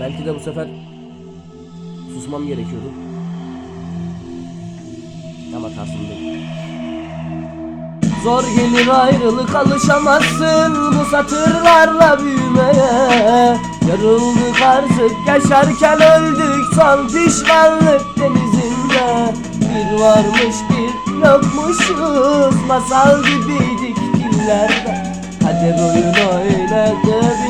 Belki de bu sefer susmam gerekiyordu. Ama tarzımdayım. Zor gelir ayrılık alışamazsın bu satırlarla büyümeye Yarıldık artık yaşarken öldük son pişmanlık denizinde Bir varmış bir yokmuşuz masal gibiydik dillerde Kader oyun oynadı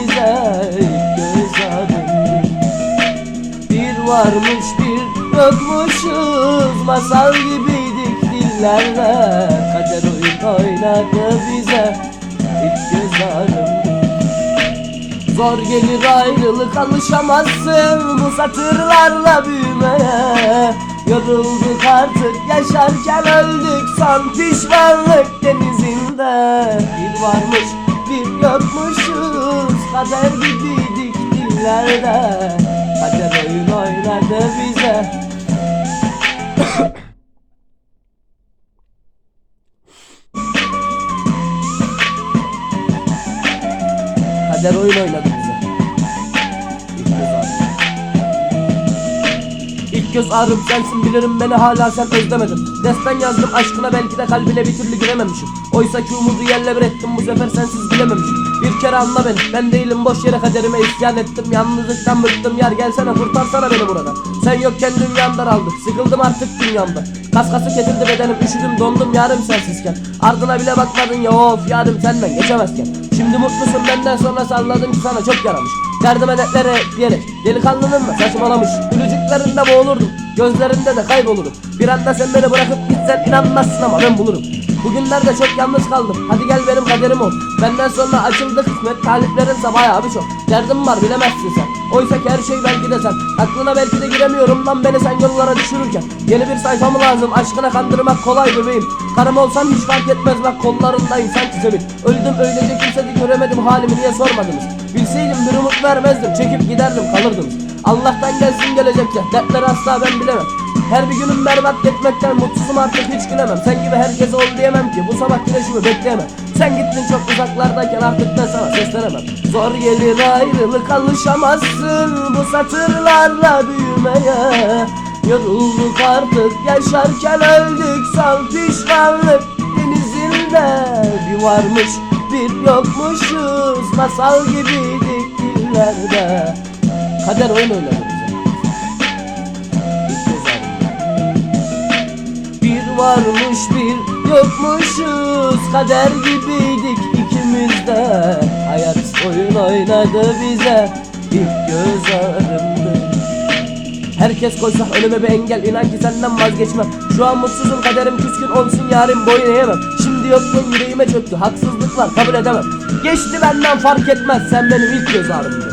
varmış bir yokmuşuz Masal gibiydik dillerde Kader oyun oynadı bize. İlk göz Zor gelir ayrılık alışamazsın Bu satırlarla büyümeye. Yorulduk artık yaşarken öldük. Son pişmanlık denizinde. Bir varmış bir yokmuşuz Kader gibiydik dillerde oynadı bize. Kader oyun oynadı bize. İlk göz ağrım. İlk göz ağrım sensin bilirim beni hala sen özlemedin. Destan yazdım aşkına belki de kalbine bir türlü girememişim. Oysa ki umudu yerle bir ettim bu sefer sensiz bilememişim Bir kere anla beni. Ben değilim boş yere kaderime isyan ettim. Yalnızlıktan bıktım. Yar gelsene kurtarsana beni buradan. Sen yokken dünyam daraldı. Sıkıldım artık dünyamda. Kas kası kesildi bedenim üşüdüm dondum yarım sensizken. Ardına bile bakmadın ya of yarım senden geçemezken. Şimdi mutlusun benden sonra salladım ki sana çok yaramış. Derdime dertlere ekleyerek Delikanlının mı saçmalamış. Gülücüklerinde boğulurdum Gözlerinde de kaybolurum. Bir anda sen beni bırakıp gitsen inanmazsın ama ben bulurum. Bugünlerde çok yalnız kaldım. Hadi gel benim kaderim ol. Benden sonra açıldı kısmet Taliplerin bayağı bir çok. Derdim var bilemezsin sen. Oysa ki her şey belki de sen. Aklına belki de giremiyorum lan beni sen yollara düşürürken. Yeni bir sayfa mı lazım aşkına kandırmak kolay bebeğim. Karım olsam hiç fark etmez bak kollarındayım sanki senin Öldüm öylece kimse de göremedim halimi niye sormadınız? Bilseydim bir umut vermezdim çekip giderdim kalırdınız Allah'tan gelsin gelecekler dertleri asla ben bilemem. Her bir günüm berbat geçmekten mutsuzum artık hiç gülemem. Sen gibi herkese ol diyemem ki. Bu sabah güneşimi bekleyemem. Sen gittin çok uzaklardayken artık ben sana seslenemem. Zor gelir ayrılık alışamazsın bu satırlarla büyümeye. Yorulduk artık yaşarken öldük. Son pişmanlık denizinde. Bir varmış bir yokmuşuz. Masal gibiydik dillerde Kader oyun oynadı. Bir varmış bir yokmuşuz. Kader gibiydik ikimiz de. Hayat oyun oynadı bize. İlk göz ağrımdı. Herkes koysa önüme bir engel. İnan ki senden vazgeçmem. Şu an mutsuzum kaderim küskün olsun yarın boyun eğemem. Şimdi yokluğun yüreğime çöktü. Haksızlık var kabul edemem. Geçti benden fark etmez. Sen benim ilk göz ağrımdın